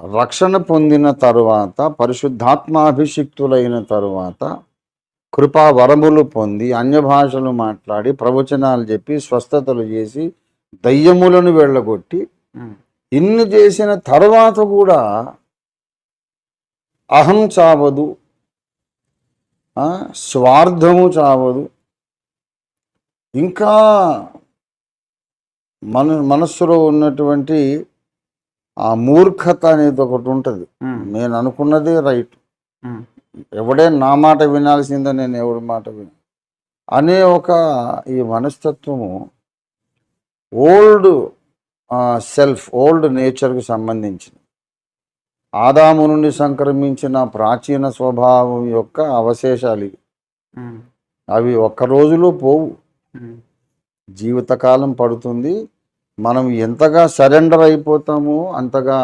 రక్షణ పొందిన తరువాత పరిశుద్ధాత్మాభిషిక్తులైన తరువాత కృపా వరములు పొంది అన్య భాషలు మాట్లాడి ప్రవచనాలు చెప్పి స్వస్థతలు చేసి దయ్యములను వెళ్ళగొట్టి ఇన్ని చేసిన తర్వాత కూడా అహం చావదు స్వార్థము చావదు. ఇంకా మన మనస్సులో ఉన్నటువంటి ఆ మూర్ఖత అనేది ఒకటి ఉంటుంది. నేను అనుకున్నదే రైట్. ఎవడే నా మాట వినాల్సిందే నేను ఎవడి మాట విన? అనే ఒక ఈ మనస్తత్వము ఓల్డ్ సెల్ఫ్ ఓల్డ్ నేచర్కి సంబంధించిన ఆదాము నుండి సంక్రమించిన ప్రాచీన స్వభావం యొక్క అవశేషాలు ఇవి. అవి ఒక్క రోజులో పోవు. జీవితకాలం పడుతుంది. మనం ఎంతగా సరెండర్ అయిపోతామో అంతగా